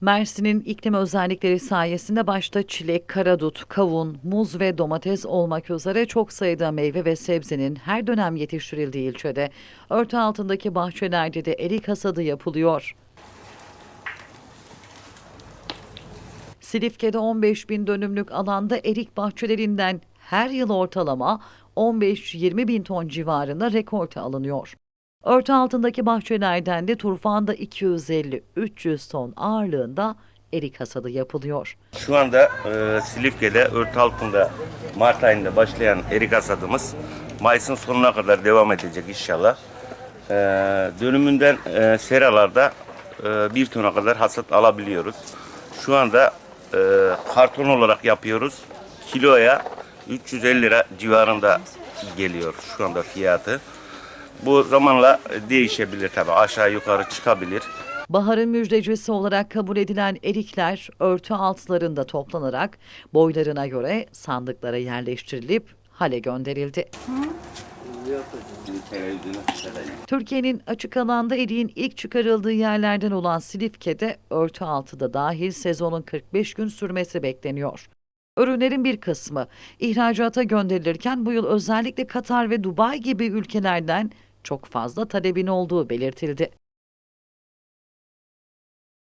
Mersin'in iklim özellikleri sayesinde başta çilek, karadut, kavun, muz ve domates olmak üzere çok sayıda meyve ve sebzenin her dönem yetiştirildiği ilçede örtü altındaki bahçelerde de erik hasadı yapılıyor. Silifke'de 15 bin dönümlük alanda erik bahçelerinden her yıl ortalama 15-20 bin ton civarında rekolte alınıyor. Örtü altındaki bahçelerden de turfanda 250-300 ton ağırlığında erik hasadı yapılıyor. Şu anda e, Silifke'de örtü altında Mart ayında başlayan erik hasadımız Mayıs'ın sonuna kadar devam edecek inşallah. E, dönümünden e, seralarda e, bir tona kadar hasat alabiliyoruz. Şu anda e, karton olarak yapıyoruz. Kiloya 350 lira civarında geliyor şu anda fiyatı. Bu zamanla değişebilir tabii aşağı yukarı çıkabilir. Baharın müjdecisi olarak kabul edilen erikler örtü altlarında toplanarak boylarına göre sandıklara yerleştirilip hale gönderildi. Türkiye'nin açık alanda eriğin ilk çıkarıldığı yerlerden olan Silifke'de örtü altı da dahil sezonun 45 gün sürmesi bekleniyor. Ürünlerin bir kısmı ihracata gönderilirken bu yıl özellikle Katar ve Dubai gibi ülkelerden çok fazla talebin olduğu belirtildi.